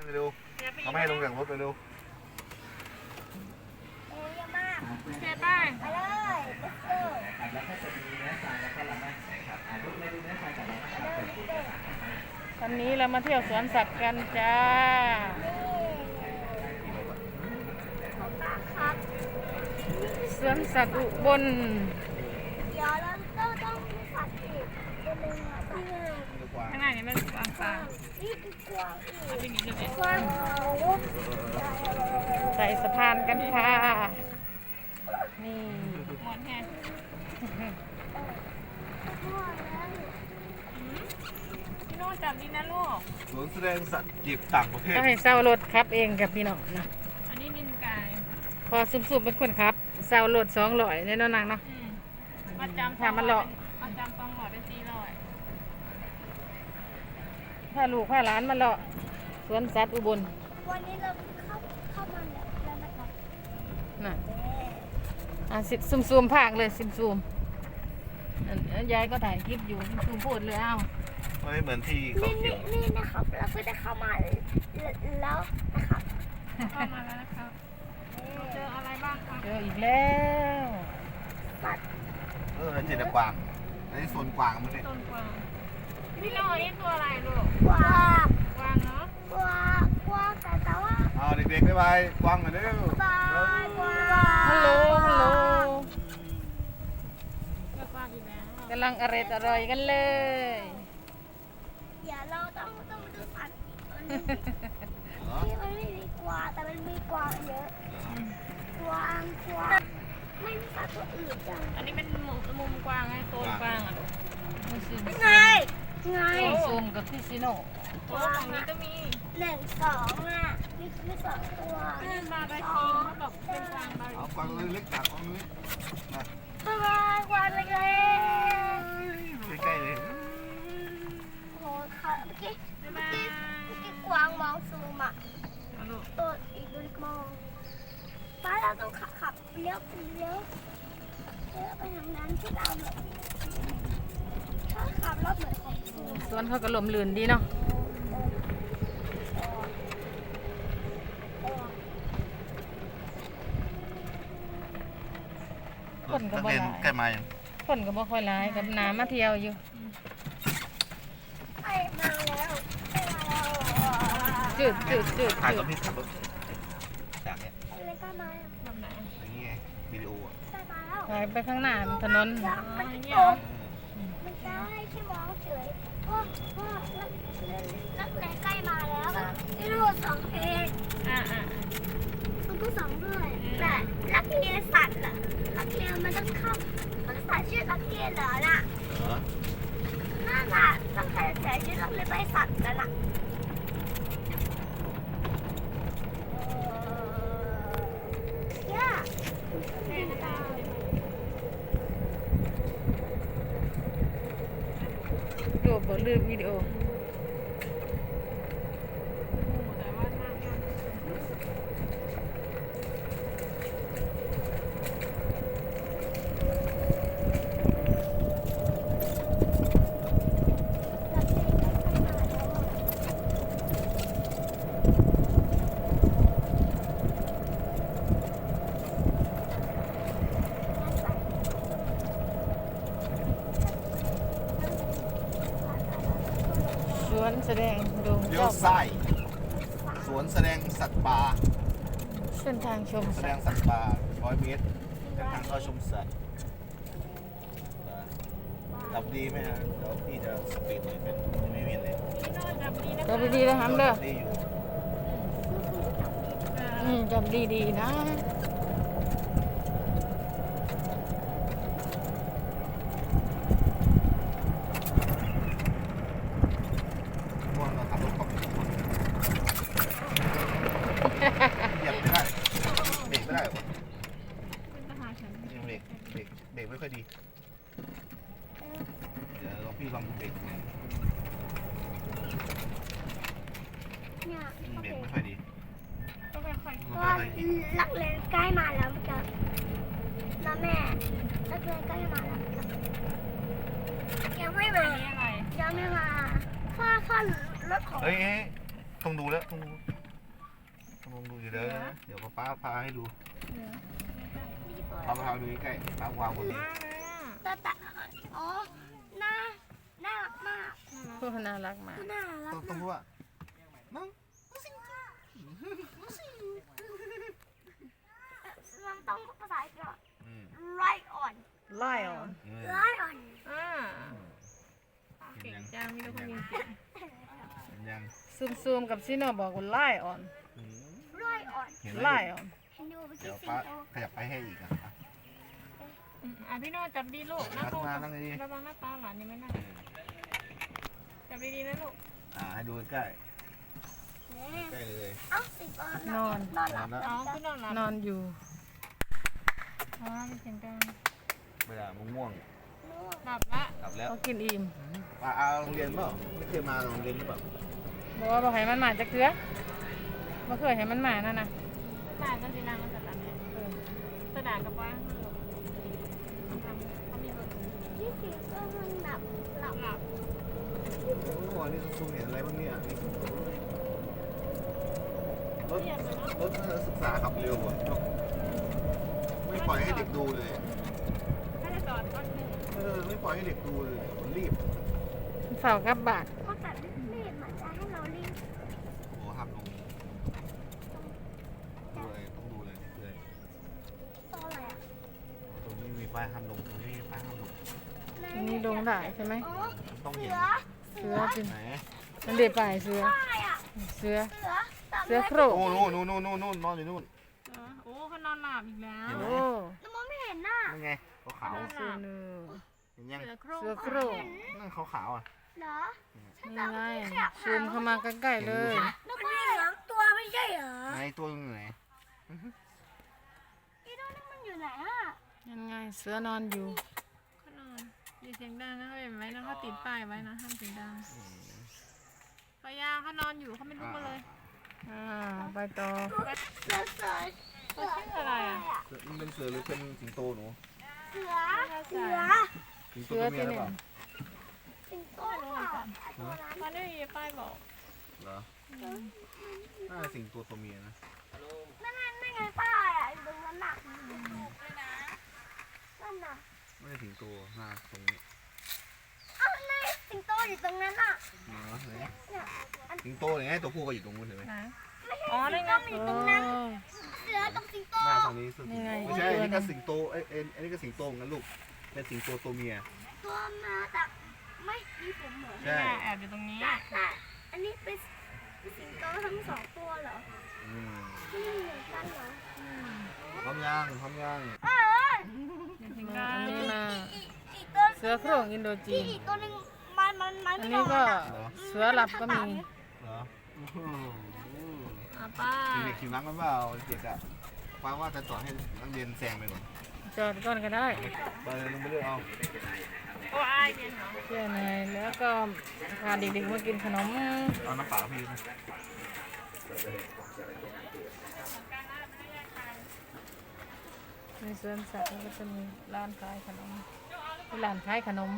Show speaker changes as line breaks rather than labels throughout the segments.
นั่งเร็วเขาไม่ให้ลงจากรถเร็ว
โอ้ยยามาก
เจ็บไป
ไปเลย let's go
แล้วก็จะมีเนื้อทรายแล้วก็ละแม่นะครับอ่าลูกเล่นเนื้อทรายกับละแม่ครับเป็นคู่กันนะครับ
วันนี้เรามาเที่ยวสวนสัตว์กันจ้า
ของป้าครับ
สวนสัตว์อุบล
เดี๋ยวเราต้องต้องมีสัตว์อีกตัวหนึงอะที่หนึ่ง
ดีกว่า
ข้างในนี่มันวางปลา
นี่คือกวางอีก
เอาไปนี่เลย
กวางเขา
ใส่สะพานกันค่ะ นี่หมอนแฮ
พ่อแล้ว
พี่โน่จับดีนะลูก
สวนแสดงสัตว์จีบต่างประเทศ
ก็ให้เศร้ารถครับเองกับพี่น้องนะ
อันนี้นินกาย
พอซุ่มๆเป็นคนครับเศร้ารถสองร้อยในน้องนางเนาะ
อืมมาจำ
ถ้ามันหลอก
มาจำสองหลอดเป็นสี่ร้ อย
ถ้าลูกถ้าหลานมาเลาะสวนสัตว์อุบล
วันนี้เราเข้าเข้ามาแล้วนะครับ
น่ะอะสิซูมๆภาคเลยซูมๆอันอันยายก็ถ่ายคลิปอยู่ซูมพูดเลยเอ้า
ไม่เหมือนที่เขา
นี่
เขี
นี่
ยน
นี่นะครับ เราก็จะเข้ามาแล้วนะครับ
เข้ามาแล้วนะครับเราเจออะไรบ้างคะ
เจออีกแล้ว
สัตว์
เออเจตกวางอันนี้โซนกวางมันเนี่ย
ต้นกวาง พี่โน่นี่ตัวอะไรลูก
กวาง
กวางเนาะ
กวางกวางแต่แต่ว่า
เอาเด็กๆบ๊ายบายกวางกันเร็ว
บายกวาง
ฮัลโหลฮัลโหล
กวางอีแล้ว
กำลังอร่อยอร่อยกันเลย
เดี๋ยวเราต้องต้องดูสัตว์ที่มันไม่มีกวางแต่มันมีกวางเยอะกวางกวางไม่มีสัตว์ตัวอื่นจัง
อันนี้เป็นมุมมุมกวางไงโซนกวางอะลูก
นี่
ไง ไง
ซูมกับพี่ซิโน่
โอ้ฝั่งนี้ก็มี
หนึ่งสองอะมีมีสองตัว
อันนี้บาร์บีคิงเขาบอกเป็นกวางบาร์บี
เอา
คิง
กวางเล็กๆจากกวางเล็กมา
บ๊ายบายกวางเล็ก
ใกล้ๆเลย
ๆโอ้ค่ะเมื่อกี้
บ๊าย
เมื่อบา
ย
กี้เมื่อกี้กวางมองซูมอะ
เอาลูก
ตัวอีกตัวเล็กมองป้าเราต้องขับขับเลี้ยวเลี้ยวเลี้ยวไปทางนั้นที่เราแบบถ้า ขับรถเหมือนของซูม
สวนเขาก็ลมลื่นดีเนาะคนก็
นัก
บ่
เรียน
หลาย
ใกล้มายัง
คนก็บ่ค่อยหลายกับน้ำมาเที่ยวอยู่
ไอ้มาแล้วไอ้มาแล้ว
จืดจืดจืด
ถ่าย
จื
กับ
ด
พี่ขับรถจากเนี้ย
ไอ้เล็กก็มา
แบบไหน
อย่างนี้ไงวิดีโออะ
ใช่มาแล้ว
ไปไปข้างหน้าถนน
อยากมัน
อ๋อ
ต
เนี่ยเหรอ
กมันจะให้แค่มองเฉยเพราะเพราะนั กนักเรียนใกล้มาแล้วไม่รู้สองเอง
อ่าอ่า
มันก็สองด้วยแต่นักเรียนสัตว์น่ะนักเรียนมันต้องเข้ามันสัตว์ชื่อนักเรียนเหรอน่ะ
เหรอ
น่าจะต้องใส่ใส่ชื่อนักเรียนไปสัตว์กันน่ะเอ่อย่า
รูปบ่ลืมวิดีโอ
แต่ว่าหน้าย่น
นักเรียนก็เข้ามาแล้วอะน่าใส่
สวนแสดง ดง
เลี้ยว
เจ้า
ซ้ายสวนแสดงสัตว์ป่า
เส้นทางชม
แส
สั
ด
ต
ง
ว์
สัตว์ป่าร้อยเมตรเส้นทางเข้าชมสัตว์ดับดีไหมฮะเดี๋ยวพี่จะสปีดเลยเป็นไม่มีเลย
พี่โน่จับดีนะ
จับดีๆนะฮัมเด้อ
ดีอยู่
อืมจับดีๆนะ
ม่วงเราขับรถขับรถเหยียบไม่ได้เบรกไม่ได้เหรอวะ
เป็นทหารฉัน
ยังเบรกเบรกเบรกไม่ค่อยดี เดี๋ยวลองพี่ลองดูเบรกดู
เนี่ย
อืม
โอ
เบร
เค
กไม่ค่อยดี
ก็ค่อย
เพราะว่านักเรียนใกล้มาแล้วเหมือนกันนะแม่นักเรียนใกล้มาแล้วเหมือนกันยังไม่
ๆ
มา
อันนี้อะไร
ยังไม่มาพ่อพ่อรถของ
เฮ้ยเฮ้ยต้องดูแล้วต้องดูต้องลองดูอยู่แล้วนะเดี๋ยวป้าป้าพาให้ดูป้าพาดูใกล้ๆป้าวางบนนี้
ตาตาอ๋อน่าน่ารักมาก
พวกน่ารักมาก
น่ารัก
ต้องต้องพูดว่าน้อง
มันต้องพูดภาษาอังกฤษ
อืม
right on
ไล่ออน
เออ
right on
อ่าเก่งจังมีแต่คนเก่ง
เห็นยัง
ซูมซูมกับซีโน่บอกว่าไล่ออน
อืม
right on
เห็นไหม
ไล่ออน
เห็นดูเมื่อ
เดี๋
กี้
ยว
สิ
ป้าง
โต
ขยับไปให้อีกอะอะ
ๆอืมอะพี่โน่จับดีลูกนั่งลง
นั่งนั่งดี
ระวังหน้าตาหลานนี่ไม่นั่ง จับดีๆนะลูก
อ่าให้ดูใกล้
เนี่ย
ๆใกล้เลย
เอ้าสิงโต
นอน
นอนหลับ
นอนแล้ว
อ๋อพี่โน่หลับ
นอนอยู่
อ๋อมีเสียงดัง
เวลาม่วง
หลับละ
ๆกลับแล้ว
เขากินอิ่ม
อ่าอ่าโรงเรียนเปล่าไม่เคยมาโรงเรียนหรือเปล่า
บอกว่าบอกให้มันมาจากเกลือบ่เคยให้มันมานั่นนะ
หลานก็สินั่งกันแต่เนี่ย
เออ
สดานกับว่าเขามีรถ
ที่สิงโตมันหลับหลับ
หลับ
โอ้โหนี่ซูมเห็นอะไรบ้างเนี่ยนี่รถ
เทียบเลยเนาะ
รถนักศึกษาขับเร็วอะไม่ปล่อยให้เด็กดูเลย
ถ้าจะจอดก็คือ
เออไม่ปล่อยให้เด็กดูเลยมันรีบ
เฝ้ากลับบาท
เขาแต่รีบๆมันจะให้เรารีบ
โอ้ห้ามลงดูเลยต้องดูเลยเลย
โตอะไรอะ
ตรงนี้มีป้ายห้ามลงตรงนี้มีป้ายห้ามลง
อันนี้ลงได้ใช่ไหม
อ๋อ
ต้อง
เสื
เห็น
อ
เสือจริง
ไหน
มันเด็ดไปเสือ
ป้ายอะ
เสือ
เสือตาม
เสือโคร
โอ้
ง
นู่นนู่นนู่นนู่นนู่นนอนอยู่นู่น
โอ้เขานอนหลับอีกแล้ว
โอ้
แล้วมองไม่เห็นน่ะ
นั่นไงขาว
เสือเนื้อ
ๆเห็นยัง
เสือโครง
เสือโครง
นั่นขาวๆอะ
เหรอ
นี่ไงซูมเข้ามาใกล้ๆเลย
แล้วมันมีสองตัวไม่ใช่เหรอ
ไหนตัวอยู่ไหน
อีตัวนี้มันอยู่ไหนอะ
ยังไงเสือนอนอยู่
เขาน อนอย่าเสียงดังนะเขาเห็นไหมนะเขาติดป้ายไว้นะห้ามเสียงดังปายาเขานอนอยู่เขาไม่ลุกมาเลย
อ่าไปต่อ
เสือเสือ
เขาชื่ออะไรอะ
มันเป็นเสือหรือเป็นสิงโตหนู
เสือเสือ
สิงโต
เสือ
ตัวเมี
ที่
ยหรือ
หนึ่
เปล่าง
สิงโตหรือเปล่าตัวนั้น
มันไม่มีป้ายบอก
เหรอน่าจะสิงโตตัวเมียนะ
นั่นนั่นนั่นไงป้ายอะอยู่ตรงนั้นน่ะนั่นน่ะ
ไม่ใช่สิงโตหน้าตรงนี้
เอ้านั่นสิงโตอยู่ตรงนั้นน่ะ
เนาะไหน
เนี่ย
สิงโตเนี่ยไงตัวผู้ก็อยู่ตรงนู้นเห็นไหม
ไหน
ไม่ใช่
อ๋อนั่นไง
สิงโตอยู่ตรงนั้น
โอ้
เสือกับสิงโต
หน้าทางนี้สุด
นี่ไง
ไม่ใช่
อีกตัว
อันนี้ก็
หนึ่ง
สิงโตเอ้ยเอ้ยอันนี้ก็สิงโตเหมือนกันลูกเป็นสิงโตตัวเมีย
ตัวมาแต่ไม่มีผมเหรอ
ใช่
นี่ไงแอบอยู่ตรงนี้
แต่แต่อันนี้เป็นสิงโตทั้งสองตัวเหรอ
อืม
ที่ไม่เหมือนกันเหรอ
พร้อมยังพร้อมยัง
เออ
อย่าเสียง
อั
ดั
น
ง
นี้มา
อีกอีกตัว
เสือโคร่งอินโดจี
ที่
น
อีกตัวหนึงมันมันมัน
อัน
ไม่
นี้
นอน
ก็
อะ
เสือหลับก็มี
เหรอโอ้โห
อะป้า
เด็กๆขี่นักกันเปล่าเด็กๆอะฟ้าว่าจะต่อให้นักเรียนแซงไปก่อน
จอดก่อนก็ได้
ไปเลยลงไปเลือกเอา
โอ้อายเดียนเหรอ
เชื่อหน่อยแล้วก็พาเด็กๆมากินขนม
เอาน้ำเปล่าพี่นะ
ในสวนสัตว์แล้วก็จะมีร้านขายขนมมีร้านขายขนม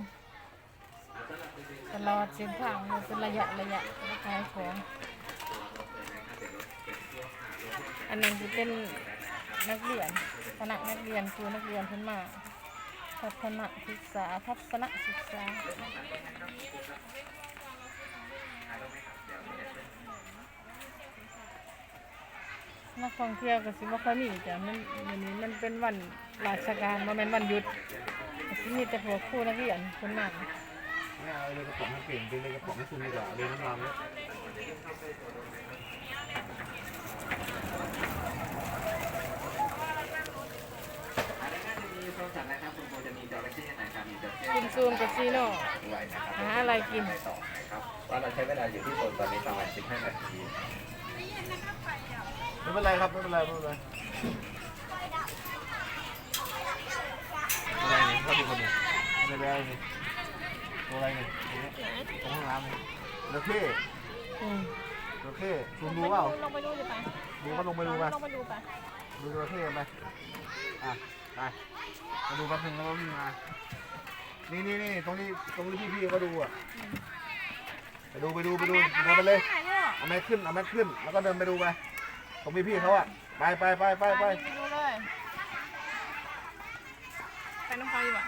ตลอดเส้นทางเลยเป็นระยะระยะแล้วขายของอันนี้จะเป็นนักเรียนคณะนักเรียนครูนักเรียนเพิ่นมาทัศนศึกษาทัศนศึกษานักท่องเที่ยวก็สิบ่ค่อยมีจ้ะมันวันนี้มันเป็นวันราชการบ่แม่นวันหยุดสิมีแต่พวกครูนักเรียนเพิ่น
ไม่เอาเลยกระป๋องให้เปลี่ยนเป็นเลยกระป๋องให้คุณดีกว่าเลยน้ำมันแล้ว
มีโซนสัตว์นะครับคุณโบจะมีจระเข้นครับมีจระเข้
กินซูมกับซีโน่
ด้วยนะครับ
หาอะไรกิน
ต่อนะครับว่าเราใช้เวลาอยู่ที่โซนตอนนี้ประมาณ15นาที
ไม่เป็นไรครับไม่เป็นไรไม่เป็นไรอะไรเนี่ยเขาดูคนดูอะไรอะไรเนี่ย ตัวอะไรเนี่ยตรงห้องน้ำเนี่ยจระเข้
อืม
จระเข้ซูมดูเปล่า
ลงไปดูดิไป
ดูก็ลงไปดูไป
ลงไปดูไป
ดูจระเข้ไปอะไปมาดูแป๊บนึงแล้วก็วิ่งมานี่นี่นี่ตรงนี้ตรงที่พี่พี่ๆก็ดูอะไปดูไปดูไปดูเดินไปเลย
ถ่ายด้วยเหรอ
เอาแม็กขึ้นเอาแม็กขึ้น แล้วก็เดินไปดูไปตรงพี่พี่เขาอะไปไปไปไปไป
ไปดูเลยไปน้ำเขาอยู่อะ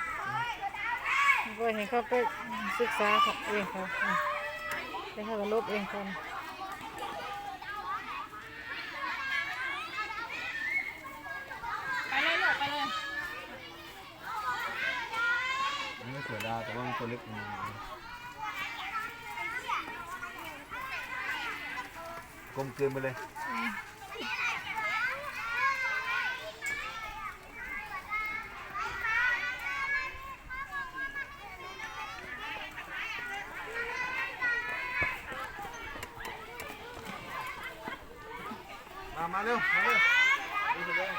ก็เห็นเขาไปศึกษาเขาเองเขาอืมแล้เขาก็ลบเองคน
ไปเลยลูกไปเลย
อันนี้เสือดาวแต่ว่ามันตัวเล็กอืมกลมเกลืนไปเลย มา มาเร็ว มาเร็วดูสิเลย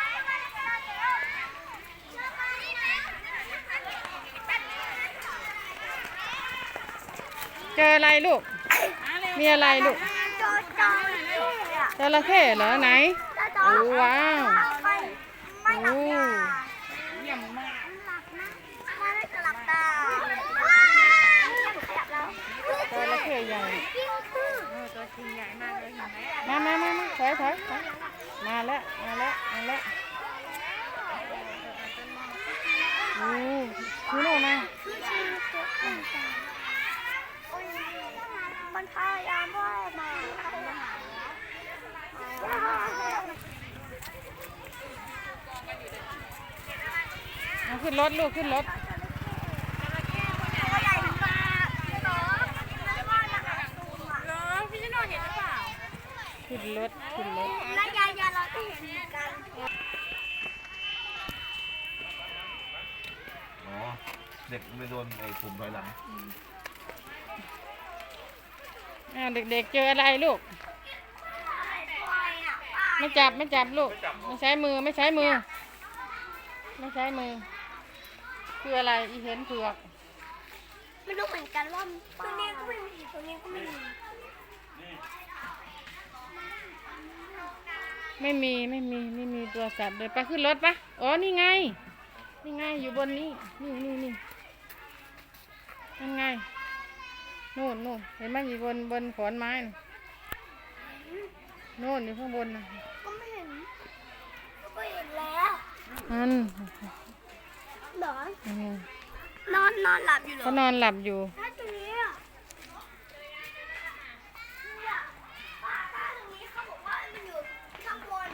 เจออะไรลูก มี อะไรลูก
จ
ระเข้เหรอไหน
อ
โอ้ว้าวโอ้
ย
เยี่ยมมาก
หลับนะไม่ได้จะหลับตาขยับแล้ว
จระเข้ใหญ่
กิ้งคือ
เออตัวจริงใหญ่มาเลยเห็นไหมา
มามามาถอยถอยถอยมาแล้ว มาแล้ว มาแล้วโอ้คุณออมา
คือชีวิตตัวเองโอ้ย มันพยายามว่ายมา
เอาขึ้นรถลูกขึ้นรถ
ตัวใหญ่มากเหรอไม่ว่านะคะตูมอะ
เหรอพี่ชิโน่เห็นหรือเปล่า
ขึ้นรถขึ้นรถ
แล้วยายยายเราก็เห็นเหมือนกัน
อ๋อเด็กไม่โดนไอ้ปุ่มถอยหลัง
อ้าวเด็กๆเจออะไรลูก ไม่จับไม่จับลูก ไม่ใช้มือไม่ใช้มือ ไม่ใช้มือ คืออะไรอีเห็นเผือก
ไม่รู้เหมือนกันว่าตัวนี้ก็ไม่มีตัวนี้ก็ไม่มี
ไม่มีไม่มีไม่มีตัวสัตว์เลยไปขึ้นรถปะอ๋อนี่ไง นี่ไงอยู่บนนี้ นี่นี่นี่นั่นไง นู่นนู่นเห็นไหมอยู่บนบนขอนไม้น่ะนู่นอยู่ข้างบนนะ
ก็ไม่เห็นก็ไม่เห็นแล้ว
นั่น
เหรอ
อืม
นอนนอนหลับอยู่เหรอ
เขานอนหลับอยู่
ถ้าตัวนี้อะเนี่ยป้าป้าตรงนี้เขาบอกว่ามันอยู่ข้างบน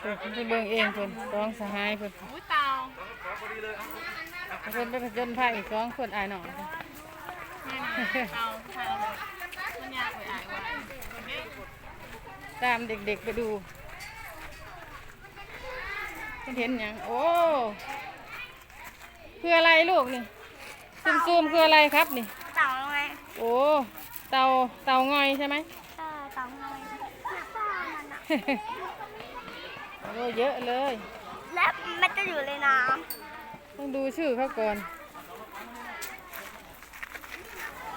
เพิ่นไปเบิ่งเองเพิ่นร้องสหายเพิ่น
อุ้ยเต่า
เพิ่นไปผจญภัยสองคนอายหนอง
นี่นะเต่าใช่เลยมันยากไปอายไว้อเตา
มเด็กๆไปดูเพิ่นเห็นยังโอ้คืออะไรลูกนี่ซูมซูมๆคืออะไรครับนี่
เต่าไง
โอ้เต่าเต่างอยใช่ไหม
เต่างเนี่ยป้ามันอะ
โอ้เยอะเลย
และมันจะอยู่ในน้ำ
ต้องดูชื่อเขาก่อน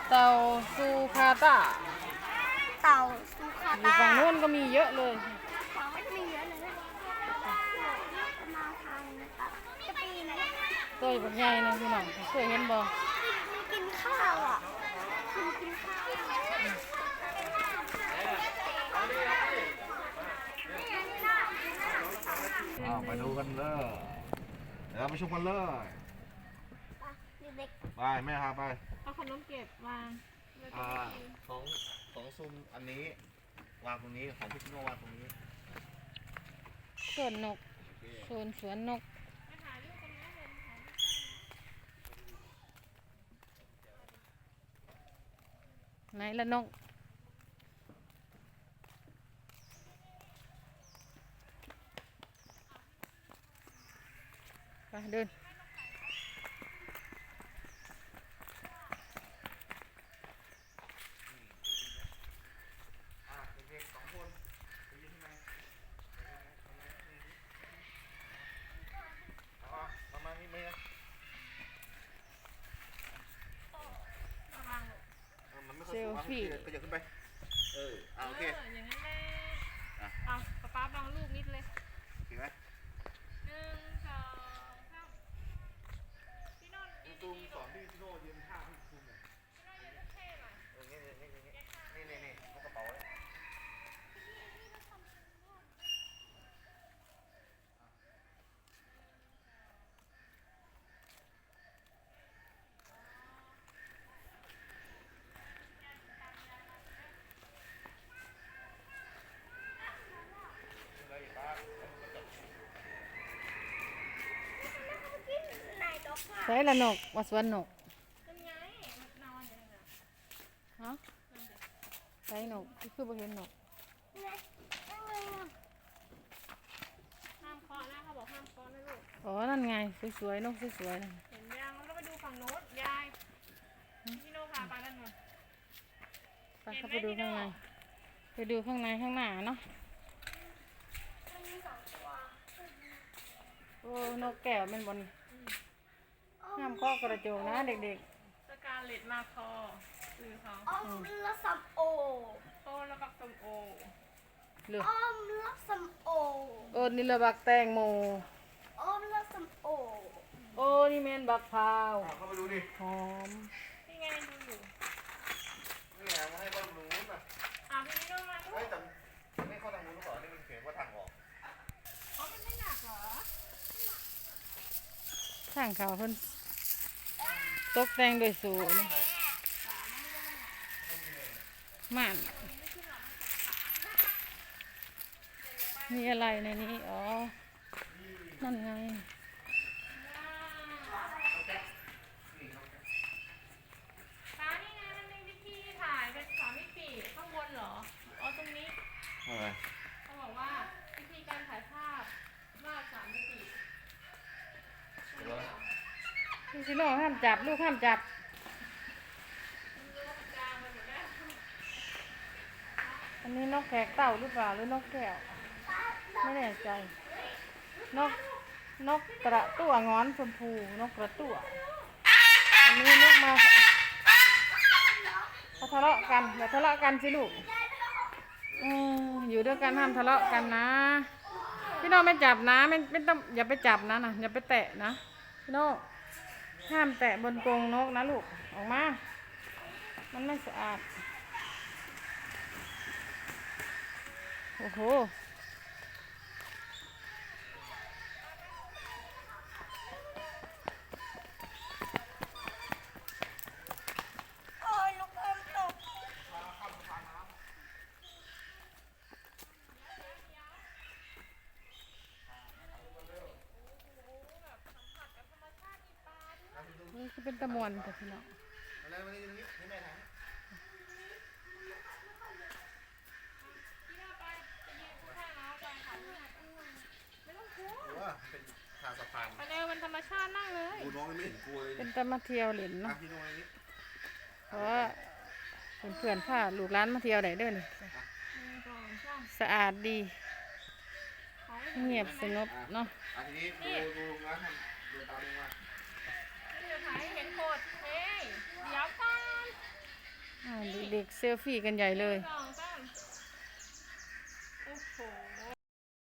เตาซูคาตาำ
เต่าซูคา
อยู่
ตา
ฝั่งโน้นก็มีเยอะเลย
ฝั่งไม่มีเยอะเลยนะจะมาทางนะครับจะปีนนะ
ตัวใหญ่นะพี่น้องเคยเห็นบ่
มันกินข้าวอะมันกินข้าว
อ้าวไปดูกันเลย เดี๋ยวเราไปชมกันเลย
เด็ก
ไปแม่พาไป
เอาขนมเก็บวาง
อ่าของของซุมอันนี้วางตรงนี้ของพี่ชิโน่วางตรงนี้
สวนนกสวนสวนนกไหนละนก ไปเดิน
อ่าเด็กๆสองคนไปยืนที่ไหนเอาอะประมาณนี้ไหมอะอะมันไม่ค่อยสูงอะ
เซลฟี่
ก็อย่าขึ้นไป เอออ่าโอเค
อย่างนั้นเลย
อะ
เอาป๊าป๊าบังลูกนิดเลย
โอเคไหม
หนึ่งสองสามพี่โนน
ซูมสอนพี่ชิโน่ยืนท่าพี่ซูมหน่อย
พี่โนนยืนเท่หน่อย
เออเนี่ย
ใส่ละนกว่าสวนนก
เป็นไงมันนอนอยู่นั่นน่ะ
ฮะใส่นกคือบ่เห็นนก
ไงยังไงอะ
ห้ามเคาะนะเขาบอกห้ามเคาะนะลูก
อ๋อนั่นไงสวยๆนกสวยๆนั่น
เห็นยังแล้วก็ไปดูฝั่งโน้นยายพี่โนพาไปนั่นหน่อย
ไปเข้าไปดูข้างในไปดูข้างในข้างหน้าเนาะ
มันมีสองตัว
โอ้นกแก้วแมันบน ห้ามเคาะกระจกนะเด็ก
สกาเลตมาคอคือเขา
ออมละสัมโอ
โตแล้วก็ส้มโอ
ๆเหลือ
ออมละสัมโอ
โอ้นี่ละบักแตงโม
ออมละสัมโอ
โอ้นี่แม่นบักพร้าว
อะเข้าไปดูดิ
หอม
นี่ไงดูอยู่
นี่ไงมาให้บ้านนู้นอะ
อะพี่โนมาลู
เฮ้ย
ก
แต่ไม่เข้าทางนู้นหรือเปล่านี่มันเขียนว่าทางออก
อ๋อมันไม่หนักเหรอ
ทางเขาเพิ่น ตกแต่งโดยสูงม่านมีอะไรในนี้ อ๋อ นั่นไง
ฟ้านี่ไงมันมีวิธีถ่ายเป็นสามมิติข้างบนเหรอ อ๋อตรงนี้
อะไร
เขาบอกว่าวิธีการถ่ายภาพวาดสามมิติ
พี่ซิโน่ห้ามจับ ลูกห้ามจับอันนี้นกแขกเต่าหรือเปล่าหรือนกแก้วไม่แน่ใจ นกนกกระตั้วงอนชมพู นกกระตั้วอันนี้นกมาเขาทะเลาะกันอย่าทะเลาะกันสิลูกออยู่ด้วยกันห้ามทะเลาะกันนะ พี่น้องไม่จับนะไม่ไม่ต้องอย่าไปจับนะนะอย่าไปแตะนะพี่น้อง ห้ามแตะบนกรงนกนะลูก ออกมา มันไม่สะอาด โอ้โห
โอ้ยลูกอมตก
นี่คือเป็น ตะมวนแต่พี่น้อง
อะไรมานี่ตรงนี้นี่แม่ทาง
พี่เราไปไปยืนข้างๆเราไปค่ะไม่ต้องกลัว
หรือว่าเป็นทางสะพาน
ไปเร็วมันธรรมชาตินั่งเลย
กูน้องยังไม่เห็นกูเลย
เป็นตะมาเที่ยวเหรน
อะ
เนาะ
พี่น้องอันนี้
เพราะว่าเพื่อนๆพาลูกร้านมาเที่ยวไหนเด้อนี่
หนึ่งสองสาม
สะอาดดี
ขอให้
เงียบสงบเนาะ
อะทีนี้ดูดูนะทำดูตามลงมา
เดี๋ยวถ่ายให้เห็นโคตร เด็ก
เซลฟี่กันใหญ่เลย